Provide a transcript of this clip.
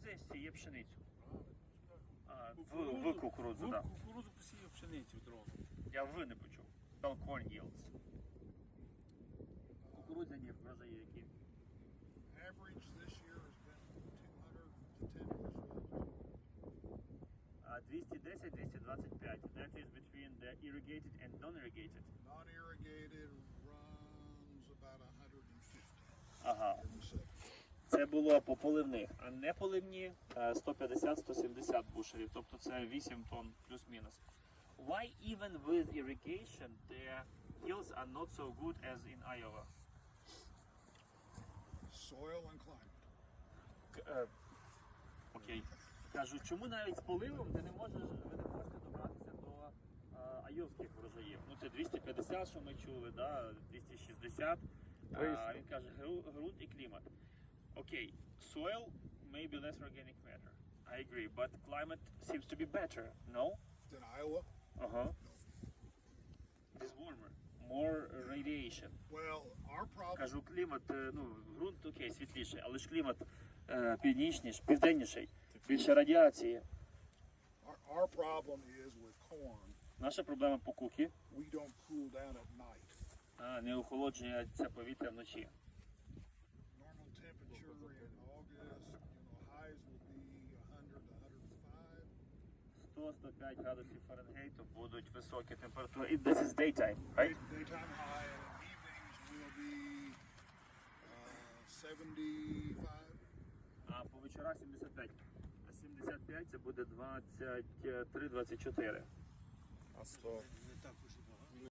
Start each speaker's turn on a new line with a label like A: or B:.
A: кукурудзи, сіє пшеницю. А, в, в кукурудзу,
B: в
A: так.
B: Кукурудзу посіяв пшеницю дорогу.
A: Я в не почув. Corn yields. Кукурудзяні врожаї які.
C: Average this year has been 200 to 10 bushels.
A: 210-225. That is between the irrigated and non-irrigated.
C: Non-irrigated runs about 150.
A: Ага.
C: 170.
A: Це було по поливних, а не поливні е, 150-170 бушелів, тобто це 8 тонн плюс-мінус. Why even with irrigation the yields are not so good as in Iowa?
C: Soil and climate.
A: К- е, Окей. Кажу, чому навіть з поливом ти не можеш, ви не можете добратися до е, айовських врожаїв. Ну це 250, що ми чули, да, 260. А, він каже, гру- ґрунт і клімат. Окей, soil maybe less organic matter. I agree, but climate seems to be better, no?
C: Then Iowa.
A: Ага. It is warmer. More radiation.
C: Well, our problem.
A: Кажу, клімат, е, ну, ґрунт окей, світліший, але ж клімат е, північніший, південніший, більше радіації.
C: Our, our problem is with corn.
A: Наша проблема по кукі
C: We don't cool down at night.
A: а, не охолоджується повітря вночі. 95 градусів Фаренгейту будуть високі температури. І this is daytime, right?
C: Daytime high evenings will be uh, 75.
A: А по вечорах 75. А 75 це буде 23-24.
D: А 100. Також